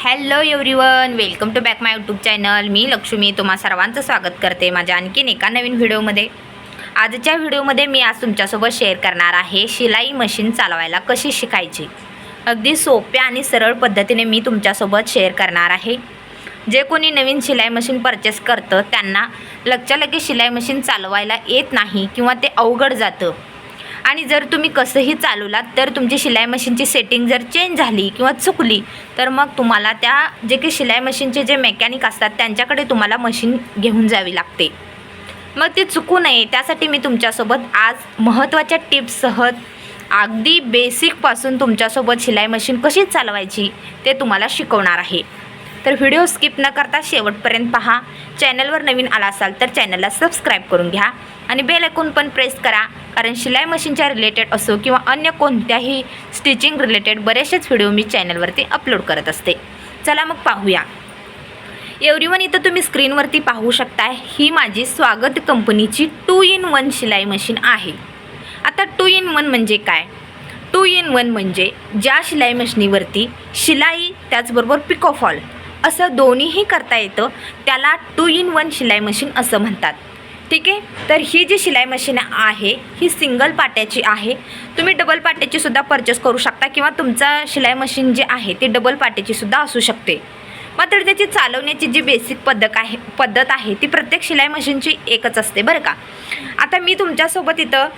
Hello everyone welcome to back my YouTube channel मी लक्ष्मी. तुम्हा सर्वांचं स्वागत करते माझ्या आणखीन एका नवीन व्हिडिओमध्ये. आजच्या व्हिडिओमध्ये मी आज तुमच्यासोबत शेअर करणार आहे शिलाई मशीन चालवायला कशी शिकायची. अगदी सोप्या आणि सरळ पद्धतीने मी तुमच्यासोबत शेअर करणार आहे. जे कोणी नवीन शिलाई मशीन परचेस करतं त्यांना लगच्या लगेच शिलाई मशीन चालवायला येत नाही किंवा ते अवघड जातं. आणि जर तुम्ही कसंही चालवलात तर तुमची शिलाई मशीनची सेटिंग जर चेंज झाली किंवा चुकली तर मग तुम्हाला त्या जे काही शिलाई मशीनचे जे मेकॅनिक असतात त्यांच्याकडे तुम्हाला मशीन घेऊन जावी लागते. मग ते चुकू नये त्यासाठी मी तुमच्यासोबत आज महत्त्वाच्या टिप्ससह अगदी बेसिकपासून तुमच्यासोबत शिलाई मशीन कशी चालवायची ते तुम्हाला शिकवणार आहे. तर व्हिडिओ स्किप न करता शेवटपर्यंत पहा. चॅनलवर नवीन आला असाल तर चॅनलला सबस्क्राईब करून घ्या आणि बेल ऐकून पण प्रेस करा. कारण शिलाई मशीनच्या रिलेटेड असो किंवा अन्य कोणत्याही स्टिचिंग रिलेटेड बरेचसेच व्हिडिओ मी चॅनलवरती अपलोड करत असते. चला मग पाहूया. एव्हरीवन इथं तुम्ही स्क्रीनवरती पाहू शकताय ही माझी स्वागत कंपनीची टू इन वन शिलाई मशीन आहे. आता टू इन वन म्हणजे काय? टू इन वन म्हणजे ज्या शिलाई मशिनीवरती शिलाई त्याचबरोबर पिकोफॉल असं दोन्हीही करता येतं त्याला टू इन वन शिलाई मशीन असं म्हणतात. ठीक आहे? तर ही जी शिलाई मशीन आहे ही सिंगल पाट्याची आहे. तुम्ही डबल पाट्याची सुद्धा परचेस करू शकता किंवा तुमचा शिलाई मशीन जे आहे ती डबल पाट्याची सुद्धा असू शकते. मात्र त्याची चालवण्याची जी बेसिक पद्धत आहे पद्धत आहे ती प्रत्येक शिलाई मशीनची एकच असते बरं का? आता मी तुमच्यासोबत इथं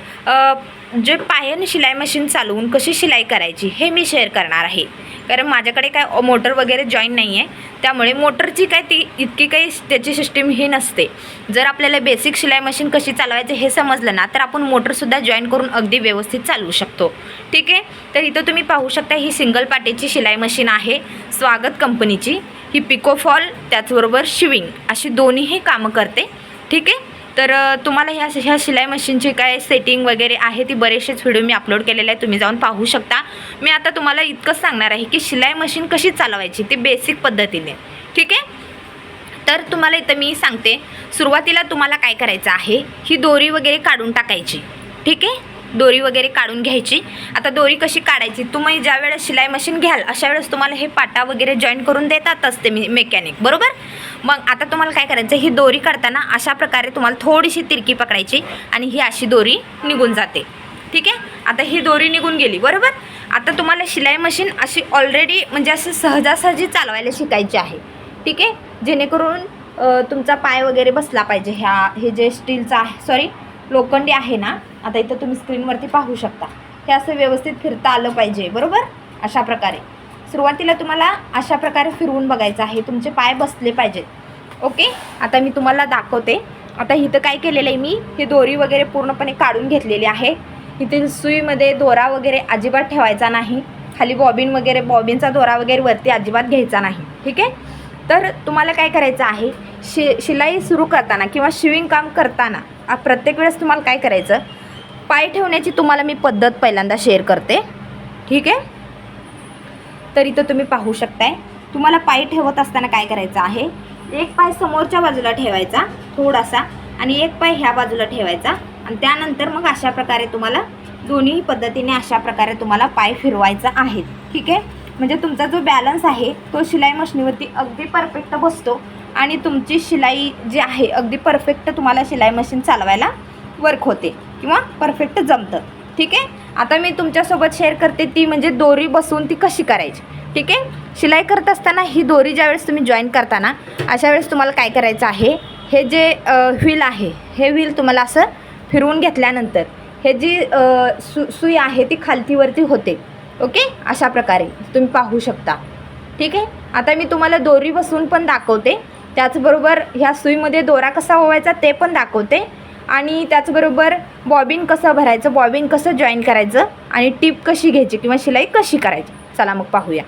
जे पायाने शिलाई मशीन चालवून कशी शिलाई करायची हे मी शेअर करणार आहे. कारण माझ्याकडे काय मोटर वगैरे जॉईन नाही आहे त्यामुळे मोटरची काय ती इतकी काही त्याची सिस्टीम ही नसते. जर आपल्याला बेसिक शिलाई मशीन कशी चालवायचं हे समजलं ना तर आपण मोटरसुद्धा जॉईन करून अगदी व्यवस्थित चालवू शकतो. ठीक आहे? तर इथं तुम्ही पाहू शकता ही सिंगल पाटीची शिलाई मशीन आहे स्वागत कंपनीची ही पिकोफॉल त्याचबरोबर शिविंग अशी दोन्हीही कामं करते. ठीक आहे? तर तुम्हाला ह्या ह्या शिलाई मशीनची काय सेटिंग वगैरे आहे ती बरेचसेच व्हिडिओ मी अपलोड केलेले आहे तुम्ही जाऊन पाहू शकता. मी आता तुम्हाला इतकंच सांगणार आहे की शिलाई मशीन कशी चालवायची ती बेसिक पद्धतीने ठीक आहे? तर तुम्हाला इथं मी सांगते सुरुवातीला तुम्हाला काय करायचं आहे ही दोरी वगैरे काढून टाकायची ठीक आहे? दोरी वगैरे काढून घ्यायची. आता दोरी कशी काढायची? तुम्ही ज्या वेळेस शिलाई मशीन घ्याल अशा वेळेस तुम्हाला हे पाटा वगैरे जॉईन करून देतातच ते मी मेकॅनिक बरोबर? मग आता तुम्हाला काय करायचं ही दोरी काढताना अशा प्रकारे तुम्हाला थोडीशी तिरकी पकडायची आणि ही अशी दोरी निघून जाते. ठीक आहे? आता ही दोरी निघून गेली बरोबर? आता तुम्हाला शिलाई मशीन अशी ऑलरेडी म्हणजे असं सहजासहजी चालवायला शिकायची आहे. ठीक आहे? जेणेकरून तुमचा पाय वगैरे बसला पाहिजे. ह्या हे जे स्टीलचा आहे सॉरी लोखंडी आहे ना आता इथं तुम्ही स्क्रीनवरती पाहू शकता. हे असं व्यवस्थित फिरता आलं पाहिजे बरोबर? अशा प्रकारे. सुरुवातीला तुम्हाला अशा प्रकारे फिरवून बघायचं आहे. तुमचे पाय बसले पाहिजेत. ओके? आता मी तुम्हाला दाखवते. आता इथं काय केलेलं आहे मी? ही दोरी वगैरे पूर्णपणे काढून घेतलेली आहे. इथे सुईमध्ये दोरा वगैरे अजिबात ठेवायचा नाही. खाली बॉबिन वगैरे बॉबिनचा दोरा वगैरे वरती अजिबात घ्यायचा नाही. ठीक आहे? तर तुम्हाला काय करायचं आहे? शि शिलाई सुरू करताना किंवा शिविंग काम करताना प्रत्येक वेळेस तुम्हाला काय करायचं? पाय ठेवण्याची तुम्हाला मी पद्धत पहिल्यांदा शेअर करते. ठीक आहे? तर इथं तुम्ही पाहू शकताय. तुम्हाला पाय ठेवत असताना काय करायचं आहे? एक पाय समोरच्या बाजूला ठेवायचा थोडासा आणि एक पाय ह्या बाजूला ठेवायचा आणि त्यानंतर मग अशा प्रकारे तुम्हाला दोन्ही पद्धतीने अशा प्रकारे तुम्हाला पाय फिरवायचा आहे. ठीक आहे? म्हणजे तुमचा जो बॅलन्स आहे तो शिलाई मशिनीवरती अगदी परफेक्ट बसतो. आणि तुमची शिलाई जी आहे अगदी परफेक्ट तुम्हाला शिलाई मशीन चालवायला वर्क होते किंवा परफेक्ट जमतं. ठीक आहे? आता मी तुमच्यासोबत शेअर करते ती म्हणजे दोरी बसवून ती कशी करायची. ठीक आहे? शिलाई करत असताना ही दोरी ज्यावेळेस तुम्ही जॉईन करताना अशा वेळेस तुम्हाला काय करायचं आहे? हे जे व्हील आहे हे व्हील तुम्हाला असं फिरवून घेतल्यानंतर हे जी सु सुई आहे ती खालतीवरती होते. ओके? अशा प्रकारे तुम्ही पाहू शकता. ठीक आहे? आता मी तुम्हाला दोरी बसवून पण दाखवते. त्याचबरोबर ह्या सुईमध्ये दोरा कसा ओवायचा ते पण दाखवते. आणि त्याचबरोबर बॉबिन कसं भरायचं बॉबिन कसं जॉईन करायचं आणि टीप कशी घ्यायची किंवा शिलाई कशी करायची. चला मग पाहूया.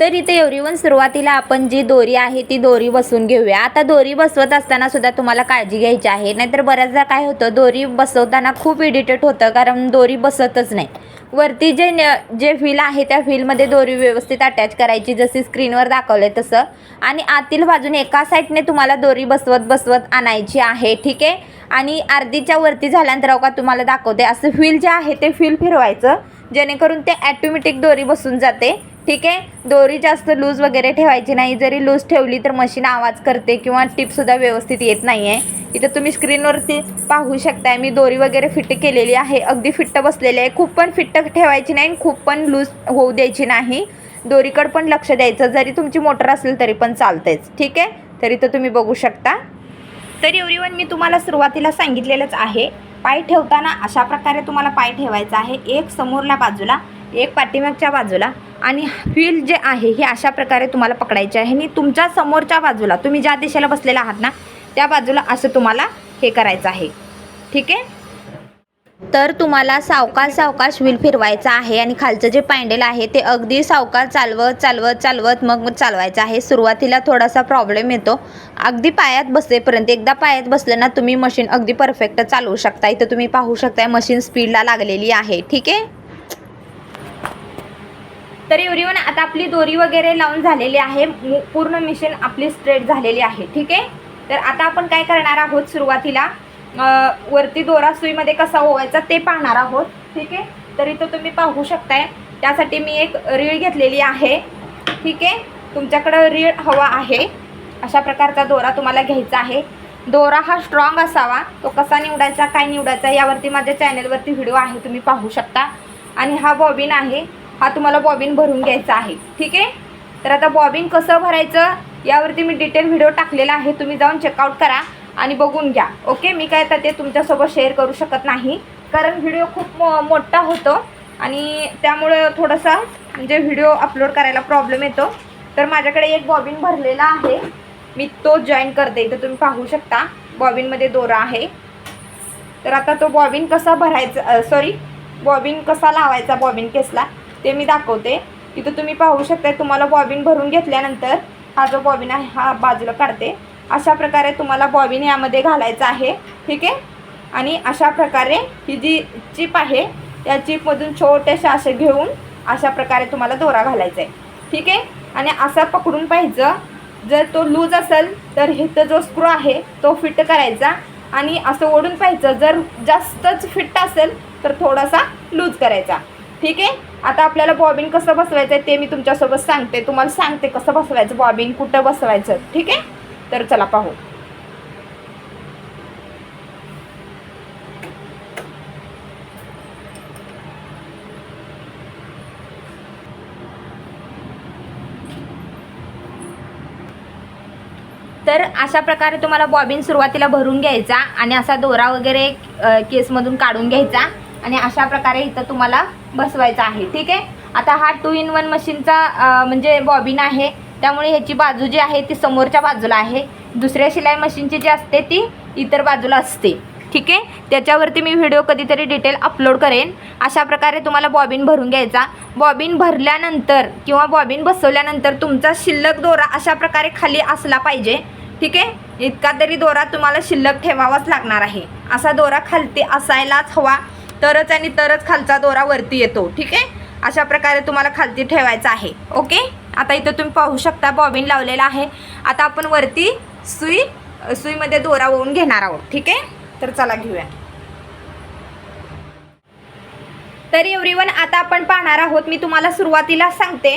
तर इथे एवरीवन सुरुवातीला आपण जी दोरी आहे ती दोरी बसवून घेऊया. आता दोरी बसवत असताना सुद्धा तुम्हाला काळजी घ्यायची आहे. नाहीतर बऱ्याचदा काय होतं दोरी बसवताना खूप इरिटेट होतं कारण दोरी बसतच नाही. वरती जे न- जे व्हील आहे त्या व्हीलमध्ये दोरी व्यवस्थित अटॅच करायची जशी स्क्रीनवर दाखवले तसं. आणि आतील बाजूने एका साईडने तुम्हाला दोरी बसवत बसवत आणायची आहे ठीक आहे? आणि अर्धीच्या वरती झाल्यानंतर अवका तुम्हाला दाखवते असं व्हील जे आहे ते व्हील फिरवायचं. जेणेकरून ते ॲटोमॅटिक दोरी बसून जाते. ठीक आहे? दोरी जास्त लूज वगैरे ठेवायची नाही. जरी लूज ठेवली तर मशीन आवाज करते किंवा टिपसुद्धा व्यवस्थित येत नाही आहे इथं तुम्ही स्क्रीनवरती पाहू शकताय. मी दोरी वगैरे फिट केलेली आहे. अगदी फिट्ट बसलेली आहे. खूप पण फिट्ट ठेवायची नाही आणि खूप पण लूज होऊ द्यायची नाही. दोरीकडं पण लक्ष द्यायचं. जरी तुमची मोटर असेल तरी पण चालतेच ठीक आहे? तरी तर तुम्ही बघू शकता. तर एवरीवन मी तुम्हाला सुरुवातीला सांगितलेलंच आहे. पाय ठेवताना अशा प्रकारे तुम्हाला पाय ठेवायचा आहे. एक समोरल्या बाजूला एक पाठीमागच्या बाजूला आणि व्हील जे आहे हे अशा प्रकारे तुम्हाला पकडायचे आहे. आणि तुमच्या समोरच्या बाजूला तुम्ही ज्या दिशेला बसलेला आहात ना त्या बाजूला असं तुम्हाला हे करायचं आहे. ठीक आहे? तर तुम्हाला सावकाश सावकाश व्हील फिरवायचा आहे आणि खालचं जे पॅन्डल आहे ते अगदी सावकाश चालवत चालवत चालवत मग चालवायचं आहे. सुरुवातीला थोडासा प्रॉब्लेम येतो. अगदी पायात बसेपर्यंत एकदा पायात बसलं ना तुम्ही मशीन अगदी परफेक्ट चालवू शकता. इथं तुम्ही पाहू शकताय मशीन स्पीडला लागलेली आहे. ठीक आहे? तर एवरीवन आता आपली दोरी वगैरे लावून झालेली आहे. पूर्ण मिशन आपली स्ट्रेट झालेली आहे. ठीक आहे? तर आता आपण काय करणार आहोत सुरुवातीला? वरती दोरा सुईमध्ये कसा ओवायचा ते पाहणार आहोत. ठीक आहे? तर इथं तुम्ही पाहू शकताय. त्यासाठी मी एक रीळ घेतलेली आहे. ठीक आहे? तुमच्याकडं रीळ हवा आहे. अशा प्रकारचा दोरा तुम्हाला घ्यायचा आहे. दोरा हा स्ट्रॉंग असावा. तो कसा निवडायचा काय निवडायचा यावरती माझ्या चॅनलवरती व्हिडिओ आहे. तुम्ही पाहू शकता. आणि हा बॉबिन आहे. हा तुम्हाला बॉबिन भरून घ्यायचा आहे. ठीक आहे? तर आता बॉबिन कसं भरायचं? यावरती मी डिटेल व्हिडिओ टाकलेला आहे. तुम्ही जाऊन चेकआउट करा आणि बघून घ्या. ओके मी काय आता ते तुमच्यासोबत शेअर करू शकत नाही. कारण व्हिडिओ खूप मो मोठा होतो आणि त्यामुळं थोडासा म्हणजे व्हिडिओ अपलोड करायला प्रॉब्लेम येतो. तर माझ्याकडे एक बॉबिन भरलेला आहे. मी तो जॉईन करते. इथं तुम्ही पाहू शकता. बॉबिनमध्ये दोरा आहे. तर आता तो बॉबिन कसा भरायचा सॉरी बॉबिन कसा लावायचा बॉबिन केसला ते मी दाखवते. इथं तुम्ही पाहू शकता तुम्हाला बॉबिन भरून घेतल्यानंतर हा जो बॉबिन आहे हा बाजूला काढते. अशा प्रकारे तुम्हाला बॉबिन यामध्ये घालायचा आहे. ठीक आहे? आणि अशा प्रकारे ही जी चिप आहे त्या चिपमधून छोटेसे असे घेऊन अशा प्रकारे तुम्हाला दोरा घालायचा आहे. ठीक आहे? आणि असा पकडून पाहिजे जर तो लूज असेल तर हिथं जो स्क्रू आहे तो फिट करायचा. आणि असं ओढून पाहायचं. जर जास्तच फिट असेल तर थोडासा लूज करायचा. ठीक आहे? आता आपल्याला बॉबिन कसं बसवायचं आहे ते मी तुमच्यासोबत सांगते. तुम्हाला सांगते कसं बसवायचं बॉबिन कुठं बसवायचं. ठीक आहे? तर चला पाहू. तर अशा प्रकारे तुम्हाला बॉबिन सुरुवातीला भरून घ्यायचा आणि असा दोरा वगैरे केसमधून काढून घ्यायचा. आणि अशा प्रकारे इथं तुम्हाला बसवायचं आहे. ठीक आहे? आता हा टू इन वन मशीनचा म्हणजे बॉबिन आहे. त्यामुळे ह्याची बाजू जी आहे ती समोरच्या बाजूला आहे. दुसऱ्या शिलाई मशीनची जी असते ती इतर बाजूला असते. ठीक आहे? त्याच्यावरती मी व्हिडिओ कधीतरी डिटेल अपलोड करेन. अशा प्रकारे तुम्हाला बॉबिन भरून घ्यायचा. बॉबिन भरल्यानंतर किंवा बॉबिन बसवल्यानंतर तुमचा शिल्लक दोरा अशा प्रकारे खाली असला पाहिजे. ठीक आहे? इतका तरी दोरा तुम्हाला शिल्लक ठेवावाच लागणार आहे. असा दोरा खालती असायलाच हवा. तरच आणि तरच खालचा दोरा वरती येतो ठीक आहे? अशा प्रकारे तुम्हाला खालती ठेवायचा आहे ओके? आता इथं तुम्ही पाहू शकता बॉबिन लावलेला आहे. आता आपण वरती सुई सुईमध्ये दोरा ओवून घेणार आहोत ठीक आहे? तर चला घेऊया. तर एव्हरीवन आता आपण पाहणार आहोत मी तुम्हाला सुरुवातीला सांगते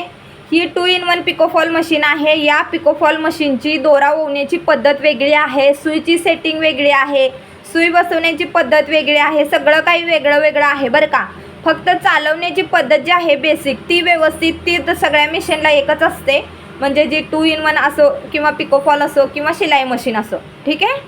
ही two in one picofall machine आहे. या पिकोफॉल मशीनची दोरा ओवण्याची पद्धत वेगळी आहे सुईची सेटिंग वेगळी आहे. सुई बसवण्याची पद्धत वेगळी आहे सगळं काही वेगळं वेगळं आहे बरं का. फक्त चालवण्याची पद्धत जी आहे बेसिक ती व्यवस्थित ती तर सगळ्या मिशनला एकच असते. म्हणजे जी टू इन वन असो किंवा पिकोफॉल असो किंवा शिलाई मशीन असो. ठीक आहे?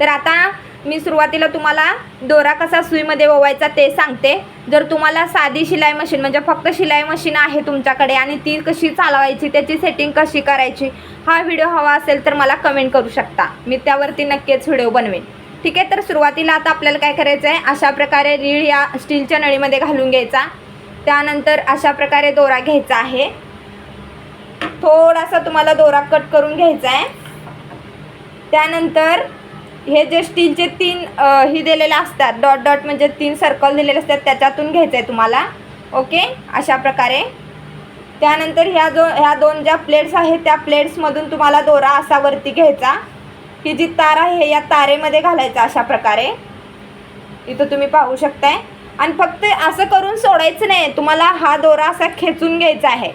तर आता मी सुरुवातीला तुम्हाला दोरा कसा सुईमध्ये ओवायचा ते सांगते. जर तुम्हाला साधी शिलाई मशीन म्हणजे फक्त शिलाई मशीन आहे तुमच्याकडे आणि ती कशी चालवायची त्याची सेटिंग कशी करायची हा व्हिडिओ हवा असेल तर मला कमेंट करू शकता. मी त्यावरती नक्कीच व्हिडिओ बनवेन. ठीक आहे तर सुरुवातीला आता आपल्याला काय करायचं आहे अशा प्रकारे रीळ या स्टीलच्या नळीमध्ये घालून घ्यायचा. त्यानंतर अशा प्रकारे दोरा घ्यायचा आहे. थोडासा तुम्हाला दोरा कट करून घ्यायचा आहे त्यानंतर हे जे स्टीलचे तीन ही दिलेले असतात डॉट डॉट म्हणजे तीन सर्कल दिलेले असतात त्याच्यातून घ्यायचं आहे तुम्हाला. ओके? अशा प्रकारे. त्यानंतर ह्या जो ह्या दोन ज्या प्लेट्स आहेत त्या प्लेट्समधून तुम्हाला दोरा असा वरती घ्यायचा. ही जी तार आहे या तारेमध्ये घालायचं अशा प्रकारे. इथं तुम्ही पाहू शकताय. आणि फक्त असं करून सोडायचं नाही तुम्हाला हा दोरा असा खेचून घ्यायचा आहे.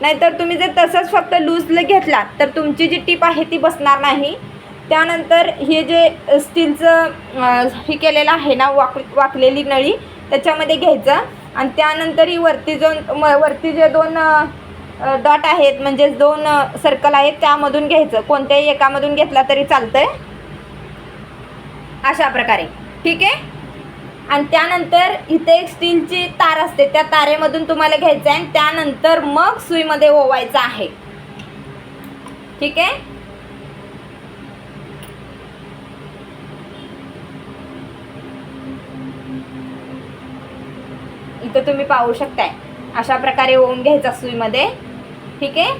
नाहीतर तुम्ही जर तसंच फक्त लूज घेतला तर तुमची जी टीप आहे ती बसणार नाही. त्यानंतर हे जे स्टीलचं हे केलेलं आहे ना वाक वाकलेली नळी त्याच्यामध्ये घ्यायचं. आणि त्यानंतर ही वरती जो म वरती जे दोन डॉट आहेत म्हणजेच दोन सर्कल आहेत त्यामधून घ्यायचं. कोणत्याही एकामधून घेतला तरी चालतंय. अशा प्रकारे. ठीक आहे? आणि त्यानंतर इथे एक स्टीलची तार असते. त्या तारेमधून तुम्हाला घ्यायचं आहे आणि त्यानंतर मग सुईमध्ये ओवायचं आहे. ठीक आहे? इथं तुम्ही पाहू शकताय. अशा प्रकारे ओवून घ्यायचा सुईमध्ये. ठीक आहे?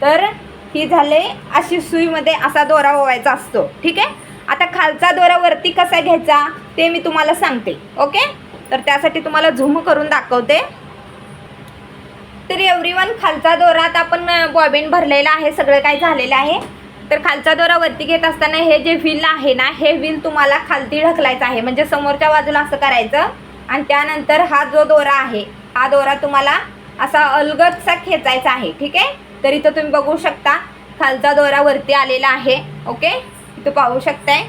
तर ही झाले अशी सुईमध्ये असा दोरा ओवायचा असतो. ठीक आहे? आता खालचा दोरा वरती कसा घ्यायचा ते मी तुम्हाला सांगते. ओके? तर त्यासाठी तुम्हाला झूम करून दाखवते. तर एव्हरीवन खालचा दोरात आपण बॉबिन भरलेला आहे. सगळं काही झालेलं आहे. तर खालचा दोरा वरती घेत असताना हे जे व्हील आहे ना हे व्हील तुम्हाला खालती ढकलायचं आहे. म्हणजे समोरच्या बाजूला असं करायचं. आणि त्यानंतर हा जो दोरा आहे हा दोरा तुम्हाला असा अलगदसा खेचायचा आहे ठीक आहे? तर इथं तुम्ही बघू शकता खालचा दोरा वरती आलेला आहे ओके? इथं पाहू शकताय.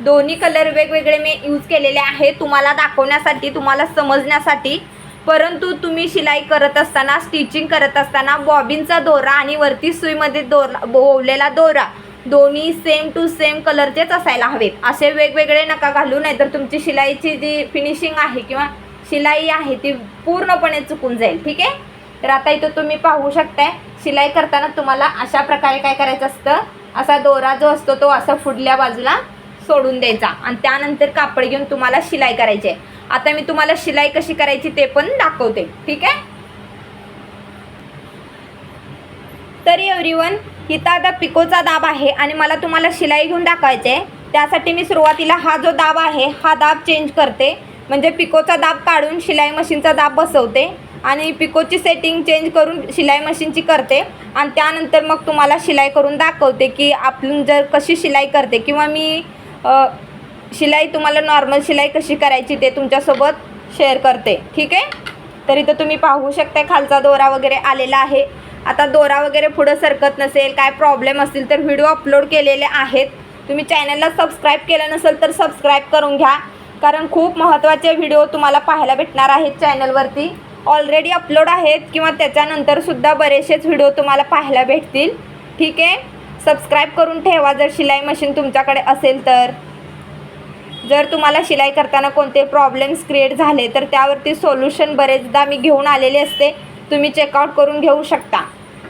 दोन्ही कलर वेगवेगळे मी यूज केलेले आहे तुम्हाला दाखवण्यासाठी तुम्हाला समजण्यासाठी. परंतु तुम्ही शिलाई करत असताना स्टिचिंग करत असताना बॉबिनचा दोरा आणि वरती सुईमध्ये दोरा बोवलेला दोरा दोन्ही सेम टू सेम कलरचेच असायला हवेत. असे वेगवेगळे नका घालू नाहीतर तुमची शिलाईची जी फिनिशिंग आहे किंवा शिलाई आहे ती पूर्णपणे चुकून जाईल. ठीक आहे? तर आता इथं तुम्ही पाहू शकताय शिलाई करताना तुम्हाला अशा प्रकारे काय करायचं असतं? असा दोरा जो असतो तो असा फुडल्या बाजूला सोडून द्यायचा. आणि त्यानंतर कापड घेऊन तुम्हाला शिलाई करायची आहे. आता मी तुम्हाला शिलाई कशी करायची ते पण दाखवते. ठीक आहे? तरी एव्हरीवन इथं आता पिकोचा दाब आहे आणि मला तुम्हाला शिलाई घेऊन दाखवायचे आहे त्यासाठी मी सुरुवातीला हा जो दाब आहे हा दाब चेंज करते. म्हणजे पिकोचा दाब काढून शिलाई मशीनचा दाब बसवते आणि पिकोची सेटिंग चेंज करून शिलाई मशीनची करते. आणि त्यानंतर मग तुम्हाला शिलाई करून दाखवते की आपण जर कशी शिलाई करते किंवा मी शिलाई तुम्हाला नॉर्मल शिलाई कशी करायची ते तुमच्यासोबत शेअर करते. ठीक आहे? तर इथं तुम्ही पाहू शकता खालचा दोरा वगैरे आलेला आहे. आता दोरा वगैरे पुढं सरकत नसेल काय प्रॉब्लेम असतील तर व्हिडिओ अपलोड केलेले आहेत. तुम्ही चॅनलला सबस्क्राईब केलं नसेल तर सबस्क्राईब करून घ्या. कारण खूप महत्त्वाचे व्हिडिओ तुम्हाला पाहायला भेटणार आहेत चॅनलवरती ऑलरेडी अपलोड आहेत किंवा त्याच्यानंतरसुद्धा बरेचसेच व्हिडिओ तुम्हाला पाहायला भेटतील. ठीक आहे? सबस्क्राईब करून ठेवा जर शिलाई मशीन तुमच्याकडे असेल तर. जर तुम्हाला शिलाई करताना कोणते प्रॉब्लेम्स क्रिएट झाले तर त्यावरती सोल्युशन बरेचदा मी घेऊन आलेले असते. तुम्ही चेकआउट करून घेऊ शकता.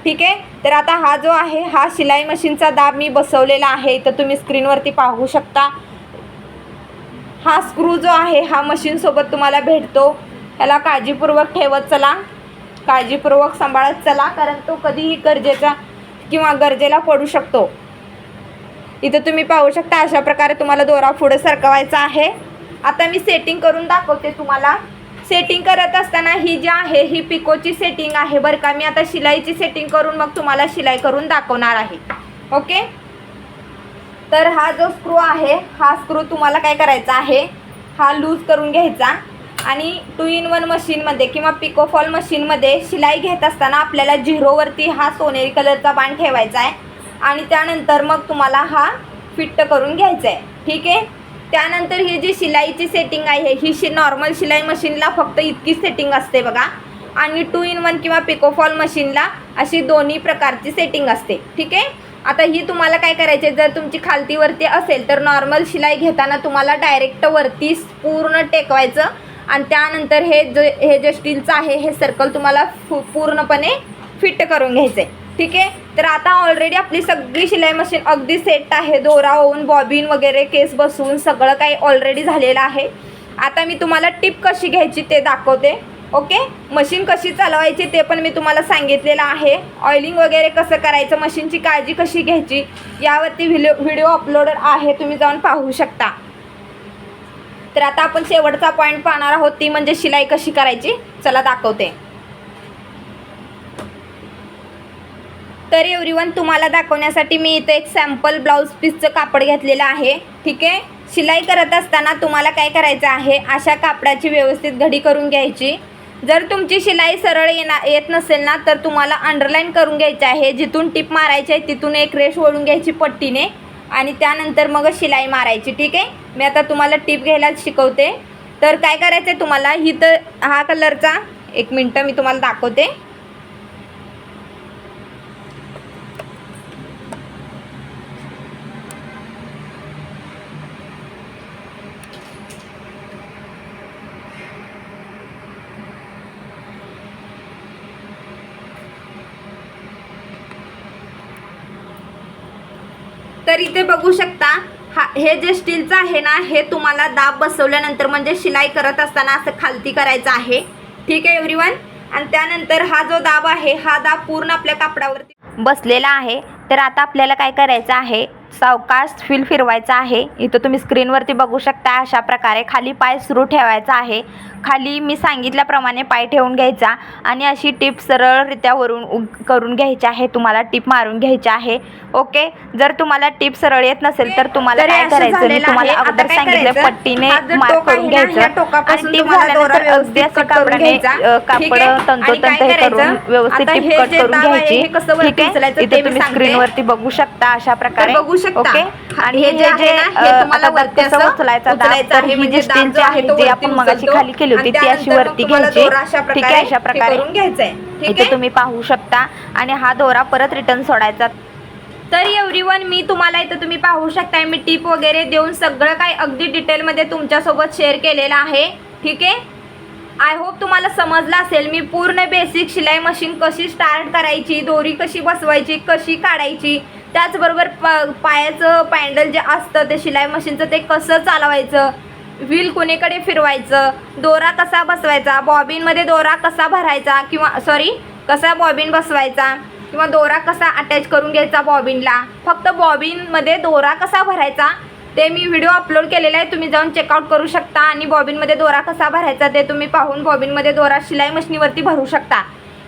ठीक आहे? तर आता हा जो आहे हा शिलाई मशीनचा दाब मी बसवलेला आहे. तर तुम्ही स्क्रीनवरती पाहू शकता. हा स्क्रू जो आहे हा मशीनसोबत तुम्हाला भेटतो. ह्याला काळजीपूर्वक ठेवत चला. काळजीपूर्वक सांभाळत चला कारण तो कधीही गरजेचा किंवा गरजेला पडू शकतो. इथं तुम्ही पाहू शकता अशा प्रकारे तुम्हाला दोरा पुढे सरकवायचा आहे. आता मी सेटिंग करून दाखवते तुम्हाला. सेटिंग करत असताना ही जी आहे ही पिकोची सेटिंग आहे बरं का. मी आता शिलाईची सेटिंग करून मग तुम्हाला शिलाई करून दाखवणार आहे. ओके? तर हा जो स्क्रू आहे हा स्क्रू तुम्हाला काय करायचा आहे? हा लूज करून घ्यायचा आणि टू इन वन मशीनमध्ये किंवा पिकोफॉल मशीनमध्ये शिलाई घेत असताना आपल्याला झिरोवरती हा सोनेरी कलरचा बाण ठेवायचा आहे. आणि त्यानंतर मग तुम्हाला हा फिट्ट करून घ्यायचा आहे. ठीक आहे? त्यानंतर ही जी शिलाईची सेटिंग आहे ही शि नॉर्मल शिलाई मशीनला फक्त इतकी सेटिंग असते बघा. आणि टू इन वन किंवा पिकोफॉल मशीनला अशी दोन्ही प्रकारची सेटिंग असते. ठीक आहे? आता ही तुम्हाला काय करायचे जर तुमची खालतीवरती असेल तर नॉर्मल शिलाई घेताना तुम्हाला डायरेक्ट वरती पूर्ण टेकवायचं. आणि त्यानंतर हे जे हे जे स्टीलचं आहे हे सर्कल तुम्हाला फु पूर्णपणे फिट करून घ्यायचं आहे ठीक आहे? तर आता ऑलरेडी आपली सगळी शिलाई मशीन अगदी सेट आहे. दोरा होऊन बॉबिन वगैरे केस बसवून सगळं काही ऑलरेडी झालेलं आहे. आता मी तुम्हाला टिप कशी घ्यायची ते दाखवते. ओके मशीन कशी चालवायची ते पण मी तुम्हाला सांगितलेलं आहे. ऑइलिंग वगैरे कसं करायचं मशीनची काळजी कशी घ्यायची यावरती व्हिडिओ व्हिडिओ अपलोड आहे तुम्ही जाऊन पाहू शकता. तर आता आपण शेवटचा पॉईंट पाहणार आहोत ती म्हणजे शिलाई कशी करायची. चला दाखवते. तर एवरीवन तुम्हाला दाखवण्यासाठी मी इथं एक सॅम्पल ब्लाऊज पीसचं कापड घेतलेलं आहे. ठीक आहे? शिलाई करत असताना तुम्हाला काय करायचं आहे? अशा कापडाची व्यवस्थित घडी करून घ्यायची. जर तुमची शिलाई सरळ येणार येत नसेल ना तर तुम्हाला अंडरलाईन करून घ्यायचं आहे. जिथून टिप मारायची आहे तिथून एक रेश ओढून घ्यायची पट्टीने आणि त्यानंतर मग शिलाई मारायची. ठीक आहे? मी आता तुम्हाला टिप घ्यायला शिकवते. तर काय करायचं आहे तुम्हाला? ही तर हा कलरचा एक मिनटं मी तुम्हाला दाखवते. तर इथे बघू शकता हा हे जे स्टीलचं आहे ना हे तुम्हाला दाब बसवल्यानंतर म्हणजे शिलाई करत असताना असं खालती करायचं आहे. ठीक आहे एव्हरीवन आणि त्यानंतर हा जो दाब आहे हा दाब पूर्ण आपल्या कापडावरती बसलेला आहे. तर आता आपल्याला काय करायचं आहे सावकाश फिल फिरवायचा आहे. इथं तुम्ही स्क्रीनवरती बघू शकता अशा प्रकारे खाली पाय सुरू ठेवायचा आहे. खाली मी सांगितल्याप्रमाणे पाय ठेवून घ्यायचा आणि अशी टीप सरळरित्या वरून करून घ्यायची आहे. तुम्हाला टीप मारून घ्यायची आहे. ओके? जर तुम्हाला टीप सरळ येत नसेल तर तुम्हाला काय करायचं? मी तुम्हाला अगोदर सांगितलं? पट्टीने मार्क करून घ्यायचं. आणि टीप झाल्यानंतर अगदी असं कापडाने कापड? तंतोतंत हे करून? व्यवस्थित टीप कट करून घ्यायची. ठीक आहे? इथे तुम्ही. स्क्रीनवरती बघू शकता अशा प्रकारे. शकता. ओके? आणि हे जे आहे ना, हे तुम्हाला वरती असं उचलायचा आहे, म्हणजे स्टीलची जो आहे जी आपण मगाशी. खाली केली होती ती अशी वरती घ्यायची. ठीक आहे अशा प्रकारे. घ्यायचंय. इथे तुम्ही पाहू शकता. आणि हा दोरा परत रिटर्न सोडायचा. तर एव्हरीवन मी तुम्हाला इथं तुम्ही पाहू शकताय मी टिप वगैरे देऊन सगळं काही अगदी डिटेलमध्ये तुमच्यासोबत शेअर केलेलं आहे. ठीक आहे? आय होप तुम्हाला समजलं असेल मी पूर्ण बेसिक शिलाई मशीन कशी स्टार्ट करायची दोरी कशी बसवायची कशी काढायची त्याचबरोबर प पायाचं पॅन्डल जे असतं ते शिलाई मशीनचं ते कसं चालवायचं? व्हील कोणीकडे फिरवायचं? दोरा कसा बसवायचा? बॉबिनमध्ये दोरा कसा भरायचा? किंवा सॉरी कसा बॉबिन बसवायचा? किंवा दोरा कसा अटॅच करून घ्यायचा बॉबिनला? फक्त बॉबिनमध्ये दोरा कसा भरायचा? ते मी व्हिडिओ अपलोड केलेला आहे तुम्ही जाऊन चेकआउट करू शकता. आणि बॉबिनमध्ये दोरा कसा भरायचा ते तुम्ही पाहून बॉबिनमध्ये दोरा शिलाई मशीनीवरती भरू शकता.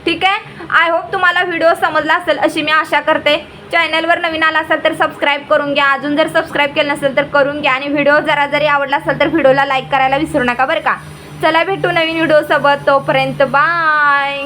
ठीक आहे? आय होप तुम्हाला व्हिडिओ समजला असेल अशी मी आशा करते. चॅनलवर नवीन आला असाल तर सबस्क्राईब करून घ्या. अजून जर सबस्क्राईब केलं नसेल तर करून घ्या. आणि व्हिडिओ जरा जरी आवडला असेल तर व्हिडिओला लाईक करायला विसरू नका बरं का. चला भेटू नवीन व्हिडिओसोबत. तोपर्यंत बाय